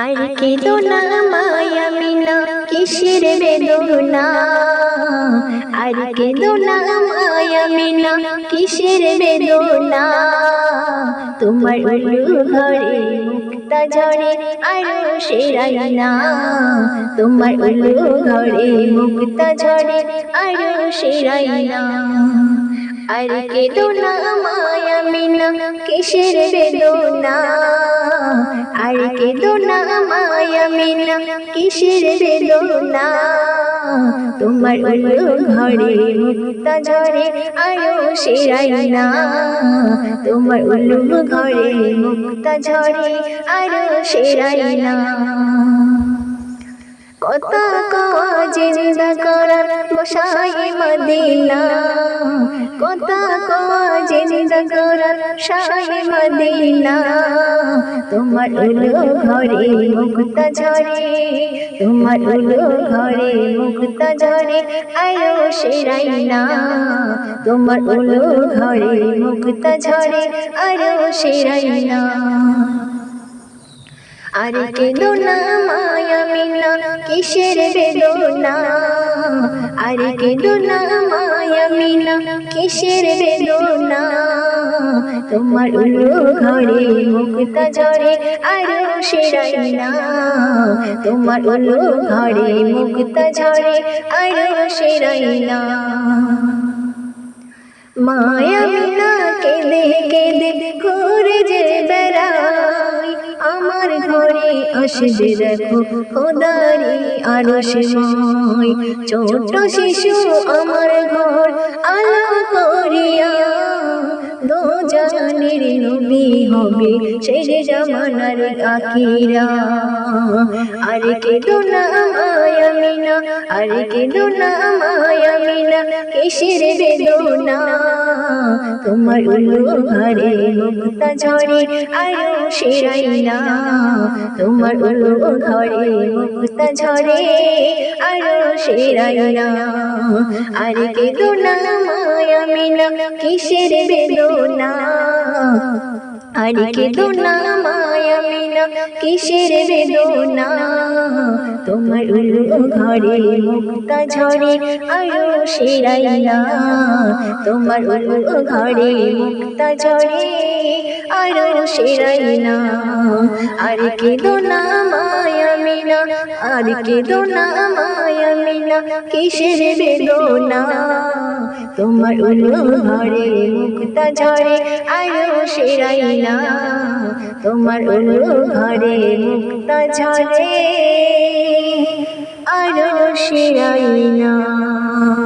আর কেঁদো না মায়া মিনা কিসের বেদনা? আর কেঁদো না মায়া মিনা কিসের বেদনা? তোমার ঘরে মুক্তা ঝরে আর সেরাই না। তোমার ঘরে মুক্তা ঝরে আর সেরাই না। আর কেঁদো না মায়া মিনা কিসের বেদনা। আর কেঁদো না মায়া মিনা কিসের বেদনা তোমার উলু ঘরে মুক্তা ঝরে আয়ো সেরাই না তোমার উলু ঘরে মুক্তা ঝরে আরও সেরাই না কত কাজে জিন্দা করার বসাই মদিনা। তোমার উলো ঘরে মুক্তা ঝরে, তোমার উলো ঘরে মুক্তা ঝরে, আয়ো সেরাই না তোমার উলো ঘরে মুক্তা ঝরে, আয়ো সেরাই না আর কেঁদো না মায়া মিনা, কিসের বেদনা? আর কেঁদো না মায়া তোমার উলু ঘরে মুক্তা ঝরে আর সেরাই না তোমার উলু ঘরে মুক্তা ঝরে আর সেরাই না মায়া আসবে দেখো, খোদারি আরও সময় ছোট শিশু আমার ঘর আলো করিয়া দো নবী হবে শেষ জামানার আরে কে দোনা মায়া মিনা, আরে কে দোনা মায়া মিনা, কিসের বেদনা? তোমার ঘরে মুক্তা ঝরে আরও সেরাই না। তোমার ঘরে মুক্তা ঝরে আরও সেরাই না। আরে কে দোনা মায়া মিনা, কিসের বেদনা? আরে কে দোনা মায়া মিনা, কিসের বেদনা? তোমার ঘরে মুক্তা ঝরে আরও সেরাই না তোমার ঘরে মুক্তা ঝরে আরও সেরাই না আর কে দোনা মায়া মিনা, আর কে দোনা মায়া মিনা কিসের বেদনা। তোমার ঘরে মুক্তা ঝরে আরও সেরাই না তোমার ঘরে মুক্তা ঝরে I know she I know.